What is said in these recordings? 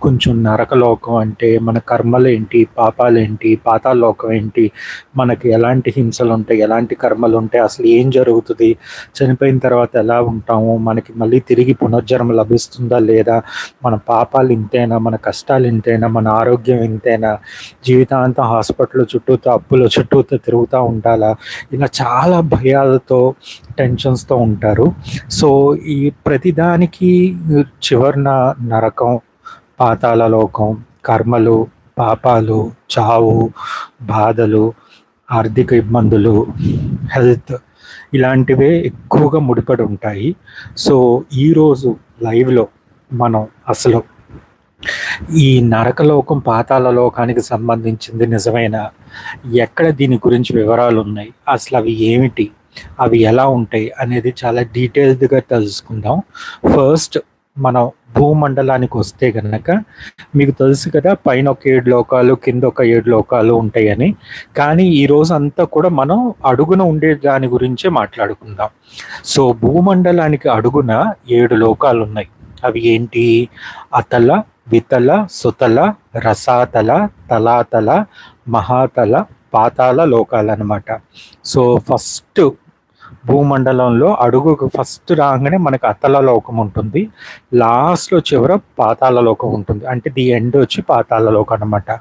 కొంచెం నరకలోకం అంటే మన కర్మలేంటి పాపాలేంటి పాతాలోకం ఏంటి మనకి ఎలాంటి హింసలు ఉంటాయి ఎలాంటి కర్మలు ఉంటాయి అసలు ఏం జరుగుతుంది చనిపోయిన తర్వాత ఎలా ఉంటాము మనకి మళ్ళీ తిరిగి పునర్జన్మ లభిస్తుందా లేదా మన పాపాలు ఇంతేనా మన కష్టాలు ఇంతేనా మన ఆరోగ్యం ఇంతేనా జీవితాంతం హాస్పిటల్ చుట్టూతో అప్పుల చుట్టూతో తిరుగుతూ ఉండాలా ఇలా చాలా భయాలతో టెన్షన్స్తో ఉంటారు. సో ఈ ప్రతిదానికి చివరిన నరకం పాతాళ లోకం కర్మలు పాపాలు చావు బాధలు ఆర్థిక ఇబ్బందులు హెల్త్ ఇలాంటివే ఎక్కువగా ముడిపడి ఉంటాయి. సో ఈరోజు లైవ్లో మనం అసలు ఈ నరకలోకం పాతాల లోకానికి సంబంధించింది నిజమైన ఎక్కడ దీని గురించి వివరాలు ఉన్నాయి అసలు అవి ఏమిటి అవి ఎలా ఉంటాయి అనేది చాలా డీటెయిల్డ్గా తెలుసుకుందాం. ఫస్ట్ మనం భూమండలానికి వస్తే గనక మీకు తెలుసు కదా పైన ఒక ఏడు లోకాలు కింద ఒక ఏడు లోకాలు ఉంటాయని. కానీ ఈ రోజు అంతా కూడా మనం అడుగున ఉండే దాని గురించే మాట్లాడుకుందాం. సో భూమండలానికి అడుగున ఏడు లోకాలు ఉన్నాయి. అవి ఏంటి? అతల వితల సుతల రసాతల తలాతల మహాతల పాతాల లోకాలు అనమాట సో ఫస్ట్ భూమండలంలో అడుగు ఫస్ట్ రాగానే మనకు అతల లోకం ఉంటుంది. లాస్ట్లో చివర పాతాల లోకం ఉంటుంది. అంటే ది ఎండ్ వచ్చి పాతాల లోకం అనమాట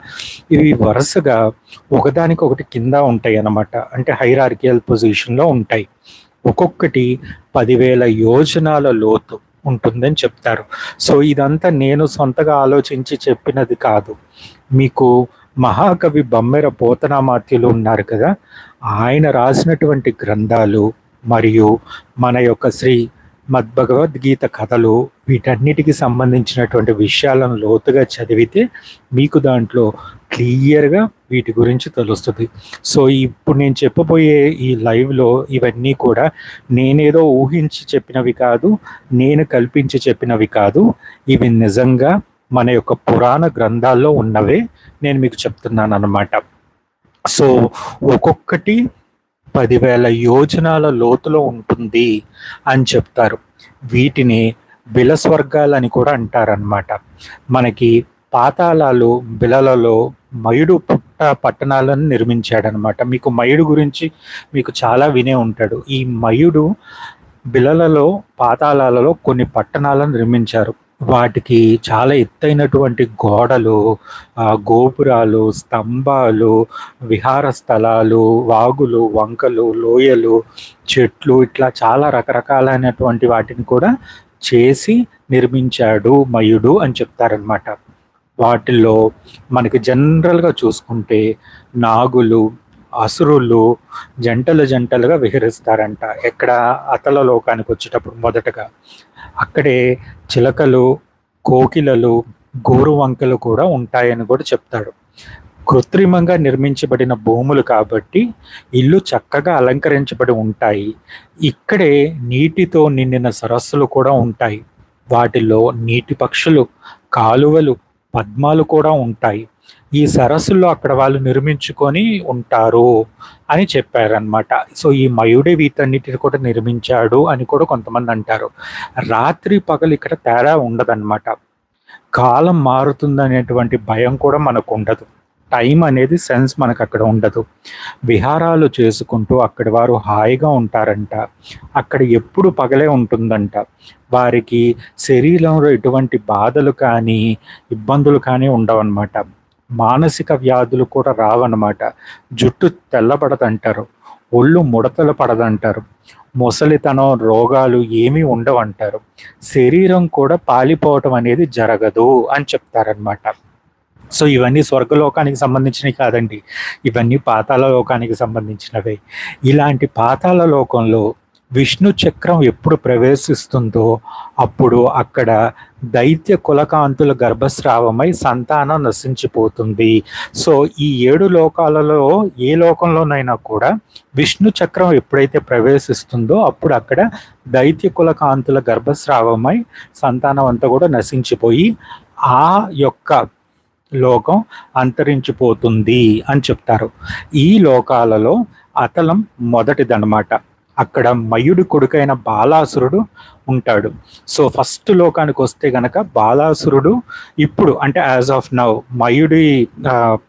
ఇవి వరుసగా ఒకదానికి ఒకటి కింద ఉంటాయి అనమాట అంటే హైరార్కియల్ పొజిషన్లో ఉంటాయి. ఒక్కొక్కటి పదివేల యోజనాల లోతు ఉంటుందని చెప్తారు. సో ఇదంతా నేను సొంతగా ఆలోచించి చెప్పినది కాదు. మీకు మహాకవి బమ్మెర పోతనామాత్యులు ఉన్నారు కదా? ఆయన రాసినటువంటి గ్రంథాలు మరియు మన యొక్క శ్రీ మద్భగవద్గీత కథలు వీటన్నిటికి సంబంధించినటువంటి విషయాలను లోతుగా చదివితే మీకు దాంట్లో క్లియర్గా వీటి గురించి తెలుస్తుంది. సో ఇప్పుడు నేను చెప్పబోయే ఈ లైవ్లో ఇవన్నీ కూడా నేనేదో ఊహించి చెప్పినవి కాదు నేను కల్పించి చెప్పినవి కాదు. ఇవి నిజంగా మన యొక్క పురాణ గ్రంథాల్లో ఉన్నవే నేను మీకు చెప్తున్నాను అన్నమాట సో ఒక్కొక్కటి పదివేల యోజనాల లోతులో ఉంటుంది అని చెప్తారు. వీటిని బిలస్వర్గాలని కూడా అంటారనమాట మనకి పాతాళాలు బిలలలో మయుడు పుట్ట పట్టణాలను నిర్మించాడనమాట మీకు మయుడు గురించి మీకు చాలా వినే ఉంటాడు. ఈ మయుడు బిలలలో పాతాళాలలో కొన్ని పట్టణాలను నిర్మించారు. వాటికి చాలా ఎత్తైనటువంటి గోడలు గోపురాలు స్తంభాలు విహార స్థలాలు వాగులు వంకలు లోయలు చెట్లు ఇట్లా చాలా రకరకాలైనటువంటి వాటిని కూడా చేసి నిర్మించాడు మయుడు అని చెప్తారనమాట వాటిల్లో మనకి జనరల్గా చూసుకుంటే నాగులు అసురులు జంటలు జంటలుగా విహరిస్తారంట. ఎక్కడ అతల లోకానికి వచ్చేటప్పుడు మొదటగా. అక్కడే చిలకలు కోకిలలు గోరువంకలు కూడా ఉంటాయని కూడా చెప్తాడు. కృత్రిమంగా నిర్మించబడిన భూములు కాబట్టి ఇల్లు చక్కగా అలంకరించబడి ఉంటాయి. ఇక్కడే నీటితో నిండిన సరస్సులు కూడా ఉంటాయి. వాటిలో నీటి పక్షులు కాలువలు పద్మాలు కూడా ఉంటాయి. ఈ సరస్సుల్లో అక్కడ వాళ్ళు నిర్మించుకొని ఉంటారు అని చెప్పారనమాట సో ఈ మయుడే వీటన్నిటిని కూడా నిర్మించాడు అని కూడా కొంతమంది అంటారు. రాత్రి పగలు ఇక్కడ తేడా ఉండదన్నమాట. కాలం మారుతుందనేటువంటి భయం కూడా మనకు ఉండదు టైం అనేది సెన్స్ మనకు అక్కడ ఉండదు. విహారాలు చేసుకుంటూ అక్కడి వారు హాయిగా ఉంటారంట. అక్కడ ఎప్పుడు పగలే ఉంటుందంట. వారికి శరీరంలో ఎటువంటి బాధలు కానీ ఇబ్బందులు కానీ ఉండవన్నమాట. మానసిక వ్యాధులు కూడా రావన్నమాట. జుట్టు తెల్లబడదంటారు. ఒళ్ళు ముడతలు పడదంటారు. ముసలితనం రోగాలు ఏమీ ఉండవంటారు. శరీరం కూడా పాలిపోవటం అనేది జరగదు అని చెప్తారనమాట సో ఇవన్నీ స్వర్గలోకానికి సంబంధించినవి కాదండి. ఇవన్నీ పాతాల లోకానికి సంబంధించినవే. ఇలాంటి పాతాల లోకంలో విష్ణు చక్రం ఎప్పుడు ప్రవేశిస్తుందో అప్పుడు అక్కడ దైత్య కులకాంతుల గర్భస్రావమై సంతానం నశించిపోతుంది. సో ఈ ఏడు లోకాలలో ఏ లోకంలోనైనా కూడా విష్ణు చక్రం ఎప్పుడైతే ప్రవేశిస్తుందో అప్పుడు అక్కడ దైత్య కులకాంతుల గర్భస్రావమై సంతానం అంతా కూడా నశించిపోయి ఆ యొక్క లోకం అంతరించిపోతుంది అని చెప్తారు. ఈ లోకాలలో అతలం మొదటిదనమాట అక్కడ మయుడి కొడుకైన బాలాసురుడు ఉంటాడు. సో ఫస్ట్ లోకానికి వస్తే గనక బాలాసురుడు ఇప్పుడు అంటే యాజ్ ఆఫ్ నౌ మయుడి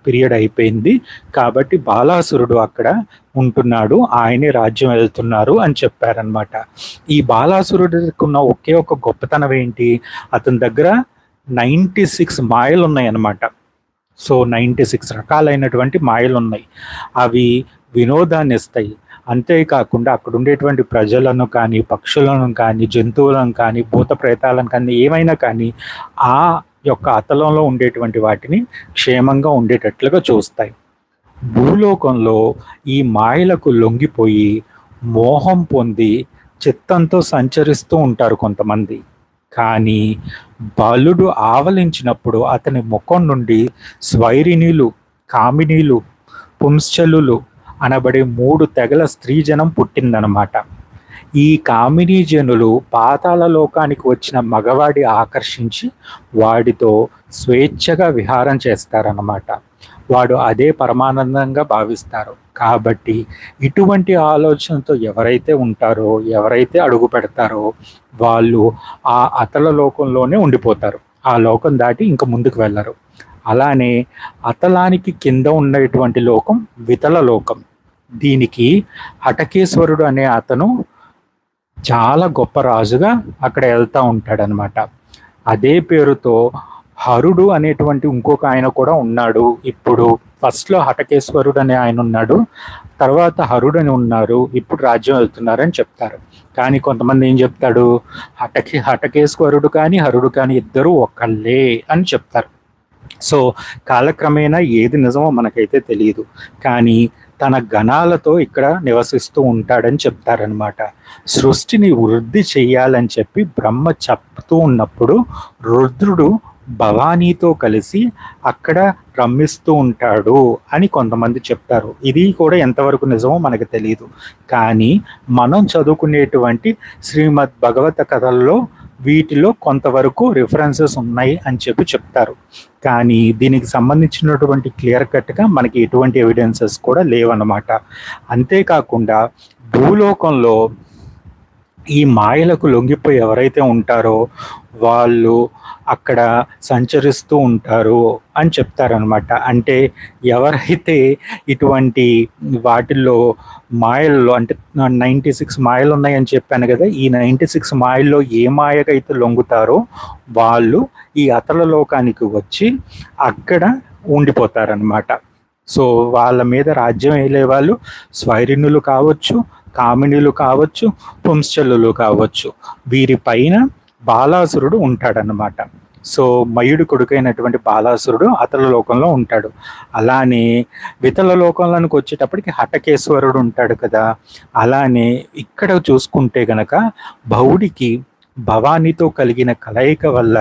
పీరియడ్ అయిపోయింది. కాబట్టి బాలాసురుడు అక్కడ ఉంటున్నాడు ఆయనే రాజ్యం వెళ్తున్నారు అని చెప్పారనమాట ఈ బాలాసురుడికి ఉన్న ఒకే ఒక గొప్పతనం ఏంటి? అతని దగ్గర నైంటీ సిక్స్ మాయలు ఉన్నాయన్నమాట సో నైంటీ సిక్స్ రకాలైనటువంటి మాయలు ఉన్నాయి అవి వినోదాన్ని ఇస్తాయి అంతేకాకుండా అక్కడ ఉండేటువంటి ప్రజలను కానీ పక్షులను కానీ జంతువులను కానీ భూత ప్రేతాలను కానీ ఏమైనా కానీ ఆ యొక్క అతలంలో ఉండేటువంటి వాటిని క్షేమంగా ఉండేటట్లుగా చూస్తాయి. భూలోకంలో ఈ మాయలకు లొంగిపోయి మోహం పొంది చిత్తంతో సంచరిస్తూ ఉంటారు కొంతమంది. కానీ బలుడు ఆవలించినప్పుడు అతని ముఖం నుండి స్వైరిణీలు కామినీలు పుంశ్చలులు అనబడే మూడు తెగల స్త్రీజనం పుట్టిందనమాట ఈ కామినీ జనులు పాతాల లోకానికి వచ్చిన మగవాడి ఆకర్షించి వాడితో స్వేచ్ఛగా విహారం చేస్తారన్నమాట. వాడు అదే పరమానందంగా భావిస్తారు. కాబట్టి ఇటువంటి ఆలోచనతో ఎవరైతే ఉంటారో ఎవరైతే అడుగు పెడతారో వాళ్ళు ఆ అతల లోకంలోనే ఉండిపోతారు. ఆ లోకం దాటి ఇంకా ముందుకు వెళ్ళరు. అలానే అతలానికి కింద ఉండేటువంటి లోకం వితల లోకం. దీనికి హటకేశ్వరుడు అనే అతను చాలా గొప్ప రాజుగా అక్కడ వెళ్తూ ఉంటాడనమాట. అదే పేరుతో హరుడు అనేటువంటి ఇంకొక ఆయన కూడా ఉన్నాడు. ఇప్పుడు ఫస్ట్లో హటకేశ్వరుడు అనే ఆయన ఉన్నాడు. తర్వాత హరుడు అని ఉన్నారు. ఇప్పుడు రాజ్యం వెళ్తున్నారని చెప్తారు. కానీ కొంతమంది ఏం చెప్తాడు? హటకే హటకేశ్వరుడు కానీ హరుడు కానీ ఇద్దరు ఒకళ్ళే అని చెప్తారు. సో కాలక్రమేణా ఏది నిజమో మనకైతే తెలియదు కానీ తన గణాలతో ఇక్కడ నివసిస్తూ ఉంటాడని చెప్తారనమాట సృష్టిని వృద్ధి చెయ్యాలని చెప్పి బ్రహ్మ చెప్తూ ఉన్నప్పుడు రుద్రుడు భవానీతో కలిసి అక్కడ రమ్మిస్తూ ఉంటాడు అని కొంతమంది చెప్తారు. ఇది కూడా ఎంతవరకు నిజమో మనకు తెలియదు కానీ మనం చదువుకునేటువంటి శ్రీమద్ భగవత కథల్లో వీటిలో కొంతవరకు రిఫరెన్సెస్ ఉన్నాయి అని చెప్పి చెప్తారు. కానీ దీనికి సంబంధించినటువంటి క్లియర్ కట్గా మనకి ఎటువంటి ఎవిడెన్సెస్ కూడా లేవన్నమాట. అంతేకాకుండా భూలోకంలో ఈ మాయలకు లొంగిపోయి ఎవరైతే ఉంటారో వాళ్ళు అక్కడ సంచరిస్తూ ఉంటారు అని చెప్తారనమాట అంటే ఎవరైతే ఇటువంటి వాటిల్లో మాయల్లో అంటే నైంటీ సిక్స్ మాయలు ఉన్నాయని చెప్పాను కదా ఈ నైంటీ సిక్స్ మాయల్లో ఏ మాయకైతే లొంగుతారో వాళ్ళు ఈ అతల లోకానికి వచ్చి అక్కడ ఉండిపోతారనమాట సో వాళ్ళ మీద రాజ్యం వేలే వాళ్ళు స్వైరిణులు కావచ్చు కామిణులు కావచ్చు పుంశ్చలులు కావచ్చు. వీరి పైన బాలాసురుడు ఉంటాడనమాట సో మయుడు కొడుకైనటువంటి బాలాసురుడు అతల లోకంలో ఉంటాడు. అలానే వితల లోకంలోనికి వచ్చేటప్పటికి హటకేశ్వరుడు ఉంటాడు కదా. అలానే ఇక్కడ చూసుకుంటే గనక భౌడికి భవానీతో కలిగిన కలయిక వల్ల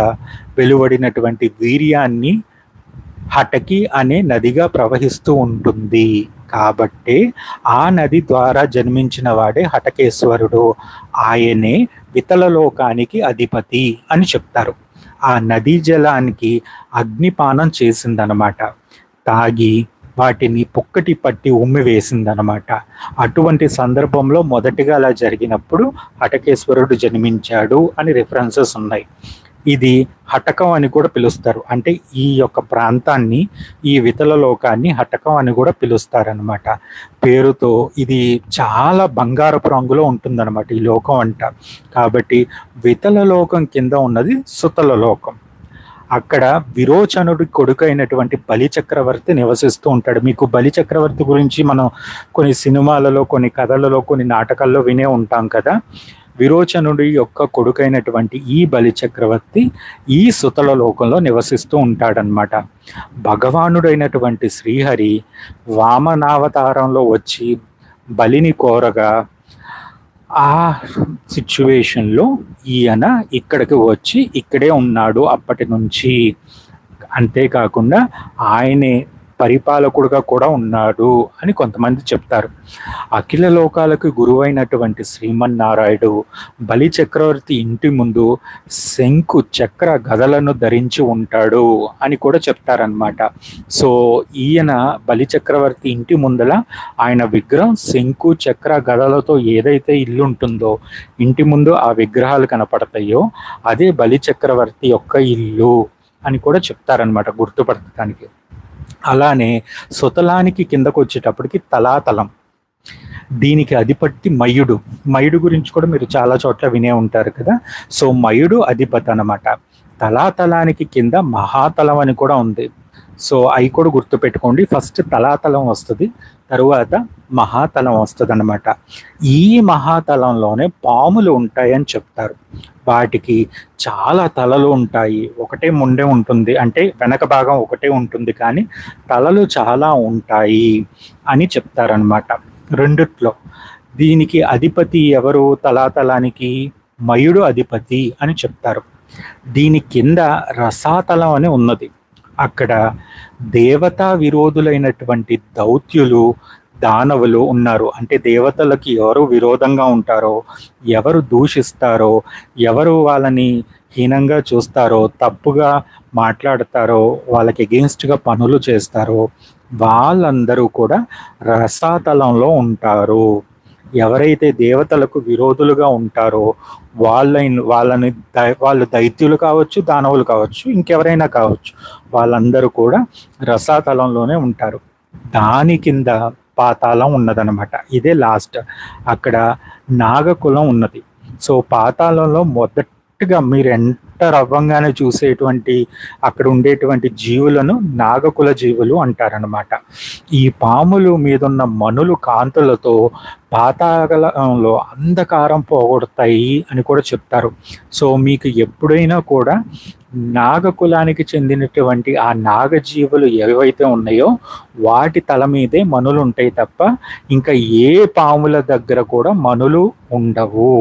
వెలువడినటువంటి వీర్యాన్ని హటకి అనే నదిగా ప్రవహిస్తూ ఉంటుంది. కాబట్టి ఆ నది ద్వారా జన్మించిన వాడే హటకేశ్వరుడు. ఆయనే వితల లోకానికి అధిపతి అని చెప్తారు. ఆ నదీ జలానికి అగ్నిపానం చేసిందనమాట. తాగి వాటిని పొక్కటి పట్టి ఉమ్మి వేసిందనమాట. అటువంటి సందర్భంలో మొదటిగా అలా జరిగినప్పుడు హటకేశ్వరుడు జన్మించాడు అని రిఫరెన్సెస్ ఉన్నాయి. ఇది హటకం అని కూడా పిలుస్తారు. అంటే ఈ యొక్క ప్రాంతాన్ని ఈ వితల లోకాన్ని హటకం అని కూడా పిలుస్తారనమాట పేరుతో ఇది చాలా బంగారపు రంగులో ఉంటుందన్నమాట ఈ లోకం అంట. కాబట్టి వితల లోకం కింద ఉన్నది సుతల లోకం. అక్కడ విరోచనుడి కొడుకు అయినటువంటి బలి చక్రవర్తి నివసిస్తూ ఉంటాడు. మీకు బలి చక్రవర్తి గురించి మనం కొన్ని సినిమాలలో కొన్ని కథలలో కొన్ని నాటకాల్లో వినే ఉంటాం కదా. విరోచనుడి యొక్క కొడుకైనటువంటి ఈ బలి చక్రవర్తి ఈ సుతల లోకంలో నివసిస్తూ ఉంటాడనమాట భగవానుడైనటువంటి శ్రీహరి వామనావతారంలో వచ్చి బలిని కోరగా ఆ సిచ్యువేషన్లో ఈయన ఇక్కడికి వచ్చి ఇక్కడే ఉన్నాడు అప్పటి నుంచి. అంతేకాకుండా ఆయనే పరిపాలకుడుగా కూడా ఉన్నాడు అని కొంతమంది చెప్తారు. అఖిల లోకాలకు గురువైనటువంటి శ్రీమన్నారాయుడు బలి చక్రవర్తి ఇంటి ముందు శంకు చక్ర గదలను ధరించి ఉంటాడు అని కూడా చెప్తారనమాట సో ఈయన బలి చక్రవర్తి ఇంటి ముందల ఆయన విగ్రహం శంకు చక్ర గదలతో ఏదైతే ఇల్లు ఉంటుందో ఇంటి ముందు ఆ విగ్రహాలు కనపడతాయో అదే బలి చక్రవర్తి యొక్క ఇల్లు అని కూడా చెప్తారనమాట గుర్తుపడటానికి అలానే సుతలానికి కిందకు వచ్చేటప్పటికి తలాతలం. దీనికి అధిపతి మయుడు. మయుడు గురించి కూడా మీరు చాలా చోట్ల వినే ఉంటారు కదా. సో మయుడు అధిపతి అనమాట తలాతలానికి కింద మహాతలం అని కూడా ఉంది. సో అవి కూడా గుర్తుపెట్టుకోండి. ఫస్ట్ తలాతలం వస్తుంది. తరువాత మహాతలం వస్తుంది అనమాట ఈ మహాతలంలోనే పాములు ఉంటాయని చెప్తారు. వాటికి చాలా తలలు ఉంటాయి. ఒకటే ముండే ఉంటుంది. అంటే వెనక భాగం ఒకటే ఉంటుంది కానీ తలలు చాలా ఉంటాయి అని చెప్తారనమాట రెండిట్లో దీనికి అధిపతి ఎవరు? తలాతలానికి మయుడు అధిపతి అని చెప్తారు. దీని కింద రసాతలం అని ఉన్నది. అక్కడ దేవతా విరోధులైనటువంటి దౌత్యులు దానవులు ఉన్నారు. అంటే దేవతలకి ఎవరు విరోధంగా ఉంటారో ఎవరు దూషిస్తారో ఎవరు వాళ్ళని హీనంగా చూస్తారో తప్పుగా మాట్లాడతారో వాళ్ళకి ఎగెన్స్ట్గా పనులు చేస్తారో వాళ్ళందరూ కూడా రసాతలంలో ఉంటారు. ఎవరైతే దేవతలకు విరోధులుగా ఉంటారో వాళ్ళ వాళ్ళని వాళ్ళు దైత్యులు కావచ్చు దానవులు కావచ్చు ఇంకెవరైనా కావచ్చు వాళ్ళందరూ కూడా రసాతలంలోనే ఉంటారు. దాని కింద పాతాళం ఉన్నదనమాట. ఇదే లాస్ట్. అక్కడ నాగకులం ఉన్నది. సో పాతాళంలో మొదటగా మీరు ఎంటర్ అవ్వంగానే చూసేటువంటి అక్కడ ఉండేటువంటి జీవులను నాగకుల జీవులు అంటారనమాట ఈ పాములు మీదున్న మనులు కాంతులతో పాతాళంలో అంధకారం పోగొడతాయి అని కూడా చెప్తారు. సో మీకు ఎప్పుడైనా కూడా నాగకులానికి చెందినటువంటి ఆ నాగజీవులు ఏవైతే ఉన్నాయో వాటి తల మీదే మనులు ఉంటాయి తప్ప ఇంకా ఏ పాముల దగ్గర కూడా మనులు ఉండవు.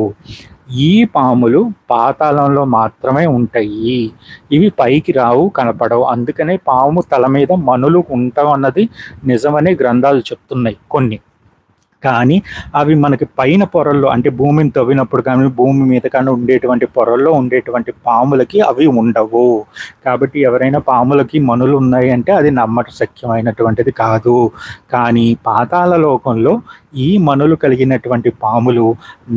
ఈ పాములు పాతాళంలో మాత్రమే ఉంటాయి. ఇవి పైకి రావు కనపడవు. అందుకనే పాము తల మీద మనులు ఉంటాం అన్నది నిజమనే గ్రంథాలు చెప్తున్నాయి కొన్ని. కానీ అవి మనకి పైన పొరల్లో అంటే భూమిని తవ్వినప్పుడు కానీ భూమి మీద కానీ ఉండేటువంటి పొరల్లో ఉండేటువంటి పాములకి అవి ఉండవు. కాబట్టి ఎవరైనా పాములకి మనులు ఉన్నాయి అంటే అది నమ్మశక్యమైనటువంటిది కాదు. కానీ పాతాల లోకంలో ఈ మనులు కలిగినటువంటి పాములు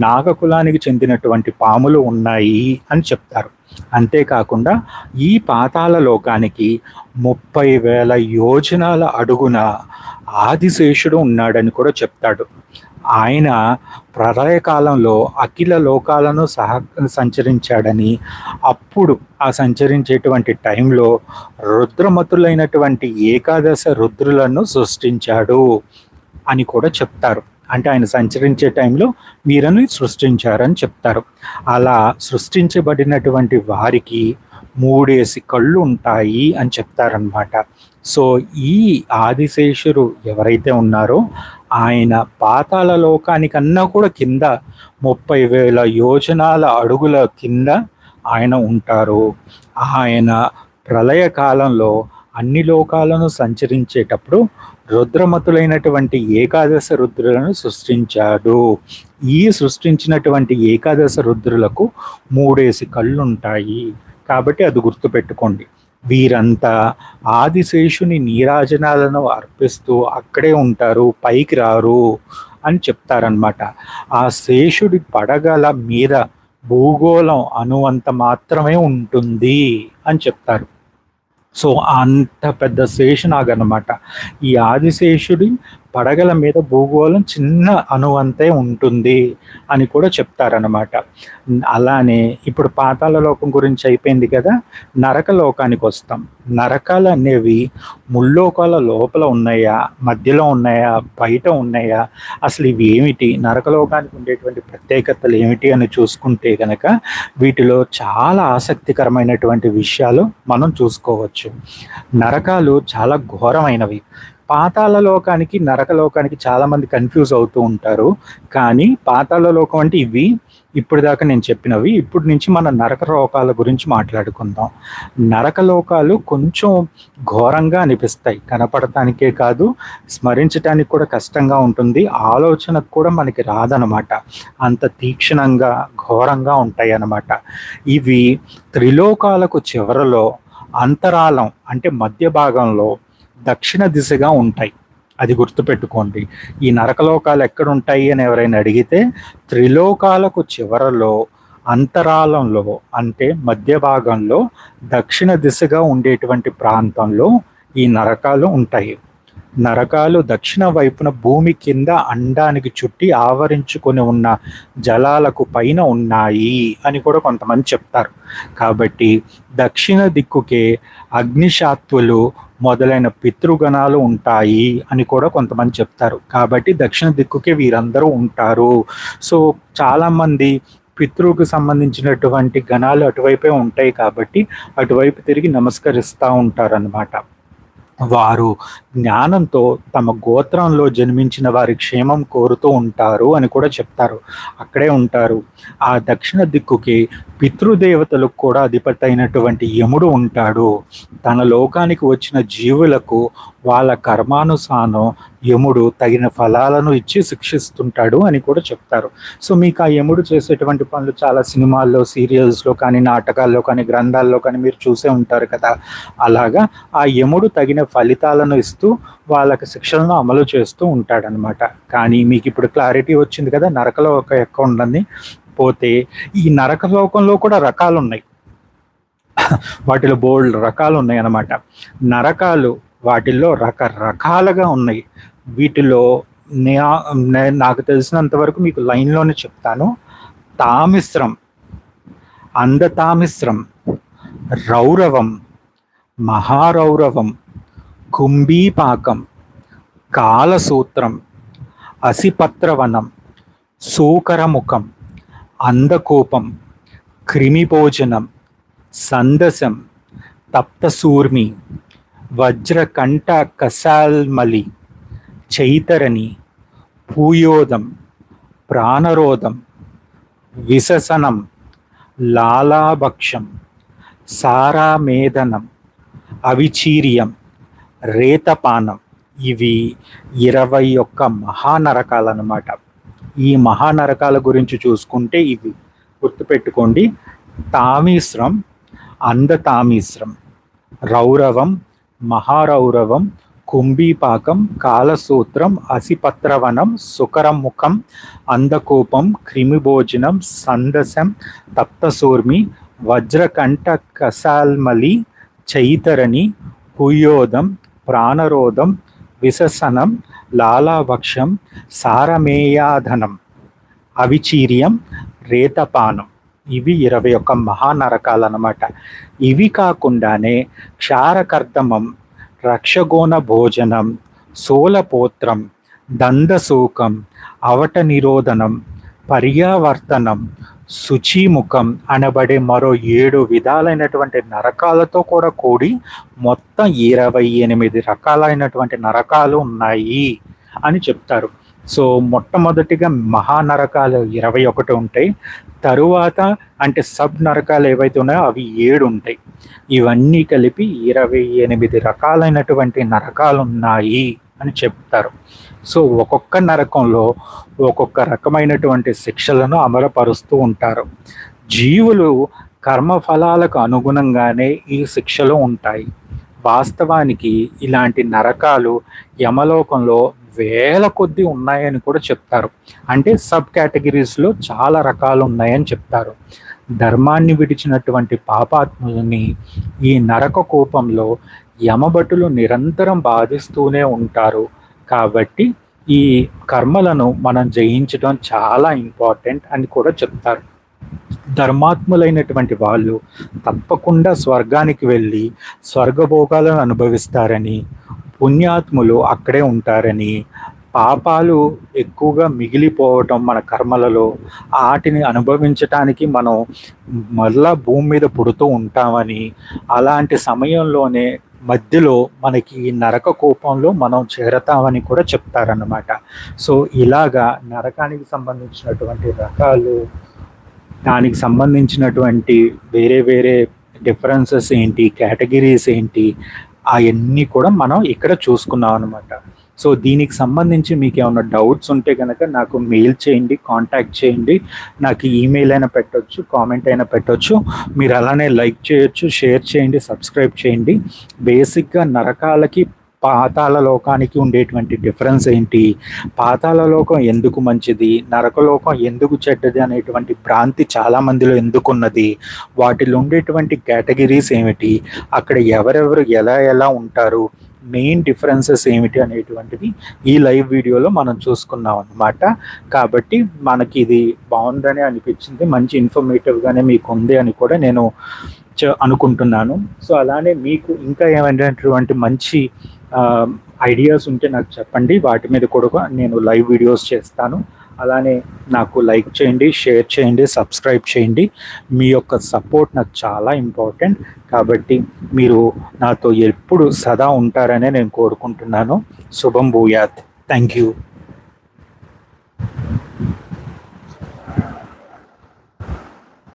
నాగకులానికి చెందినటువంటి పాములు ఉన్నాయి అని చెప్తారు. అంతేకాకుండా ఈ పాతాల లోకానికి ముప్పై వేల యోజనాల అడుగున ఆదిశేషుడు ఉన్నాడని కూడా చెప్తాడు. ఆయన ప్రళయకాలంలో అఖిల లోకాలను సహ సంచరించాడని అప్పుడు ఆ సంచరించేటువంటి టైంలో రుద్రమతులైనటువంటి ఏకాదశ రుద్రులను సృష్టించాడు అని కూడా చెప్తారు. అంటే ఆయన సంచరించే టైంలో వీరని సృష్టించారని చెప్తారు. అలా సృష్టించబడినటువంటి వారికి మూడేసి కళ్ళు ఉంటాయి అని చెప్తారనమాట సో ఈ ఆదిశేషురు ఎవరైతే ఉన్నారో ఆయన పాతాల లోకానికన్నా కూడా కింద ముప్పై వేల యోజనాల అడుగుల కింద ఆయన ఉంటారు. ఆయన ప్రళయ కాలంలో అన్ని లోకాలను సంచరించేటప్పుడు రుద్రమతులైనటువంటి ఏకాదశ రుద్రులను సృష్టించాడు. ఈ సృష్టించినటువంటి ఏకాదశ రుద్రులకు మూడేసి కళ్ళు ఉంటాయి కాబట్టి అది గుర్తుపెట్టుకోండి. వీరంతా ఆదిశేషుని నీరాజనాలను అర్పిస్తూ అక్కడే ఉంటారు పైకి రారు అని చెప్తారనమాట ఆ శేషుడి పడగల మీద భూగోళం అనువంత మాత్రమే ఉంటుంది అని చెప్తారు. సో అంత పెద్ద శేషునాగ్ అనమాట ఈ ఆదిశేషుడి పడగల మీద భూగోళం చిన్న అణువంతే ఉంటుంది అని కూడా చెప్తారనమాట అలానే ఇప్పుడు పాతాల లోకం గురించి అయిపోయింది కదా నరక లోకానికి వస్తాం. నరకాలు అనేవి ముల్లోకాల లోపల ఉన్నాయా మధ్యలో ఉన్నాయా బయట ఉన్నాయా అసలు ఇవి ఏమిటి? నరకలోకానికి ఉండేటువంటి ప్రత్యేకతలు ఏమిటి అని చూసుకుంటే కనుక వీటిలో చాలా ఆసక్తికరమైనటువంటి విషయాలు మనం చూసుకోవచ్చు. నరకాలు చాలా ఘోరమైనవి. పాతాళ లోకానికి నరక లోకానికి చాలా మంది కన్ఫ్యూజ్ అవుతూ ఉంటారు. కానీ పాతాళ లోకం అంటే ఇవి. ఇప్పుడు దాకా నేను చెప్పినవి. ఇప్పుడు నుంచి మన నరక లోకాల గురించి మాట్లాడుకుందాం. నరక లోకాలు కొంచెం ఘోరంగా అనిపిస్తాయి. కనపడటానికే కాదు స్మరించడానికి కూడా కష్టంగా ఉంటుంది. ఆలోచనకు కూడా మనకి రాదనమాట. అంత తీక్షణంగా ఘోరంగా ఉంటాయి అన్నమాట ఇవి త్రిలోకాలకు చివరలో అంతరాలం అంటే మధ్య భాగంలో దక్షిణ దిశగా ఉంటాయి. అది గుర్తుపెట్టుకోండి. ఈ నరకలోకాలు ఎక్కడ ఉంటాయి అని ఎవరైనా అడిగితే త్రిలోకాలకు చివరలో అంతరాలంలో అంటే మధ్య భాగంలో దక్షిణ దిశగా ఉండేటువంటి ప్రాంతంలో ఈ నరకాలు ఉంటాయి. నరకాలు దక్షిణ వైపున భూమి కింద అండానికి చుట్టి ఆవరించుకొని ఉన్న జలాలకు పైన ఉన్నాయి అని కూడా కొంతమంది చెప్తారు. కాబట్టి దక్షిణ దిక్కుకే అగ్నిశాత్వులు మొదలైన పితృగణాలు ఉంటాయి అని కూడా కొంతమంది చెప్తారు. కాబట్టి దక్షిణ దిక్కుకే వీరందరూ ఉంటారు. సో చాలామంది పితృకు సంబంధించినటువంటి గణాలు అటువైపే ఉంటాయి కాబట్టి అటువైపు తిరిగి నమస్కరిస్తూ ఉంటారనమాట వారు జ్ఞానంతో తమ గోత్రంలో జన్మించిన వారి క్షేమం కోరుతూ ఉంటారు అని కూడా చెప్తారు. అక్కడే ఉంటారు. ఆ దక్షిణ దిక్కుకి పితృదేవతలకు కూడా అధిపతి అయినటువంటి యముడు ఉంటాడు. తన లోకానికి వచ్చిన జీవులకు వాళ్ళ కర్మానుసారం యముడు తగిన ఫలాలను ఇచ్చి శిక్షిస్తుంటాడు అని కూడా చెప్తారు. సో మీకు ఆ యముడు చేసేటువంటి పనులు చాలా సినిమాల్లో సీరియల్స్లో కానీ నాటకాల్లో కానీ గ్రంథాల్లో కానీ మీరు చూసే ఉంటారు కదా. అలాగా ఆ యముడు తగిన ఫలితాలను ఇస్తూ వాళ్ళకి శిక్షలను అమలు చేస్తూ ఉంటాడనమాట కానీ మీకు ఇప్పుడు క్లారిటీ వచ్చింది కదా నరకలో ఒక ఎక్క ఉండండి పోతే ఈ నరక లోకంలో కూడా రకాలు ఉన్నాయి వాటిలో బోల్డ్ రకాలు ఉన్నాయి అన్నమాట నరకాలు వాటిల్లో రకరకాలుగా ఉన్నాయి. వీటిలో నాకు తెలిసినంత వరకు మీకు లైన్లోనే చెప్తాను. తామిశ్రం అందతామిశ్రం రౌరవం మహారౌరవం కుంభీపాకం కాలసూత్రం అసిపత్రవనం సూకరముఖం అందకోపం క్రిమిభోజనం సందసం తప్తసూర్మి వజ్రకంఠ కసాల్మలి చైతరణి పూయోదం ప్రాణరోధం విససనం లాలాభక్షం సారామేదనం అవిచీర్యం. రేతపానం. ఇవి ఇరవై ఒక్క మహానరకాలు అన్నమాట ఈ మహానరకాల గురించి చూసుకుంటే ఇవి. గుర్తుపెట్టుకోండి. తామీశ్రం అందతామీశ్రం రౌరవం మహారౌరవం కుంభీపాకం కాలసూత్రం అసిపత్రవనం సుకరముఖం అందకోపం క్రిమిభోజనం సందసం తప్తసూర్మి వజ్రకంఠ కసాల్మలి చైతరణి కుయోదం ప్రాణరోధం విససనం లాలాభక్షం సారమేయాధనం అవిచీర్యం రేతపానం. ఇవి ఇరవై ఒక్క మహానరకాలు అన్నమాట ఇవి కాకుండానే క్షారకర్దమం రక్షగోణ భోజనం సోలపోత్రం దందసూకం అవట నిరోధనం పర్యావర్తనం శుచిముఖం అనబడే మరో ఏడు విధాలైనటువంటి నరకాలతో కూడా కూడి మొత్తం ఇరవై ఎనిమిది రకాలైనటువంటి నరకాలు ఉన్నాయి అని చెప్తారు. సో మొట్టమొదటిగా మహానరకాలు ఇరవై ఒకటి ఉంటాయి. తరువాత అంటే సబ్ నరకాలు ఏవైతే ఉన్నాయో అవి ఏడు ఉంటాయి. ఇవన్నీ కలిపి ఇరవై ఎనిమిది రకాలైనటువంటి నరకాలు ఉన్నాయి అని చెప్తారు. సో ఒక్కొక్క నరకంలో ఒక్కొక్క రకమైనటువంటి శిక్షలను అమలుపరుస్తూ ఉంటారు. జీవులు కర్మఫలాలకు అనుగుణంగానే ఈ శిక్షలు ఉంటాయి. వాస్తవానికి ఇలాంటి నరకాలు యమలోకంలో వేల కొద్ది ఉన్నాయని కూడా చెప్తారు. అంటే సబ్ కేటగిరీస్లో చాలా రకాలు ఉన్నాయని చెప్తారు. ధర్మాన్ని విడిచినటువంటి పాపాత్ములని ఈ నరక కూపంలో యమభటులు నిరంతరం బాధిస్తూనే ఉంటారు. కాబట్టి ఈ కర్మలను మనం జయించడం చాలా ఇంపార్టెంట్ అని కూడా చెప్తారు. ధర్మాత్ములైనటువంటి వాళ్ళు తప్పకుండా స్వర్గానికి వెళ్ళి స్వర్గభోగాలను అనుభవిస్తారని పుణ్యాత్ములు అక్కడే ఉంటారని పాపాలు ఎక్కువగా మిగిలిపోవటం మన కర్మలలో వాటిని అనుభవించటానికి మనం మళ్ళా భూమి మీద పుడుతూ ఉంటామని అలాంటి సమయంలోనే మధ్యలో మనకి ఈ నరక కోపంలో మనం చేరతామని కూడా చెప్తారన్నమాట. సో ఇలాగా నరకానికి సంబంధించినటువంటి రకాలు దానికి సంబంధించినటువంటి వేరే వేరే డిఫరెన్సెస్ ఏంటి కేటగిరీస్ ఏంటి అవన్నీ కూడా మనం ఇక్కడ చూసుకున్నాం అనమాట సో దీనికి సంబంధించి మీకు ఏమైనా డౌట్స్ ఉంటే కనుక నాకు మెయిల్ చేయండి కాంటాక్ట్ చేయండి. నాకు ఈమెయిల్ అయినా పెట్టొచ్చు కామెంట్ అయినా పెట్టవచ్చు మీరు అలానే లైక్ చేయొచ్చు షేర్ చేయండి సబ్స్క్రైబ్ చేయండి. బేసిక్గా నరకాలకి పాతాళ లోకానికి ఉండేటువంటి డిఫరెన్స్ ఏంటి? పాతాళ లోకం ఎందుకు మంచిది? నరకలోకం ఎందుకు చెడ్డది అనేటువంటి భ్రాంతి చాలా మందిలో ఎందుకున్నది? వాటిలో ఉండేటువంటి కేటగిరీస్ ఏమిటి? అక్కడ ఎవరెవరు ఎలా ఎలా ఉంటారు? మెయిన్ డిఫరెన్సెస్ ఏమిటి అనేటువంటిది ఈ లైవ్ వీడియోలో మనం చూసుకున్నాం అన్నమాట. కాబట్టి మనకి ఇది బాగుందని అనిపించింది మంచి ఇన్ఫర్మేటివ్గానే మీకు ఉంది అని కూడా నేను చ- అనుకుంటున్నాను. సో అలానే మీకు ఇంకా ఏమైనటువంటి మంచి ఐడియాస్ ఉంటే నాకు చెప్పండి. వాటి మీద కూడా నేను లైవ్ వీడియోస్ చేస్తాను. అలానే నాకు లైక్ చేయండి షేర్ చేయండి సబ్స్క్రైబ్ చేయండి. మీ యొక్క సపోర్ట్ నాకు చాలా ఇంపార్టెంట్. కాబట్టి మీరు నాతో ఎప్పుడు సదా ఉంటారనే నేను కోరుకుంటున్నాను. శుభం భూయాత్. Thank you.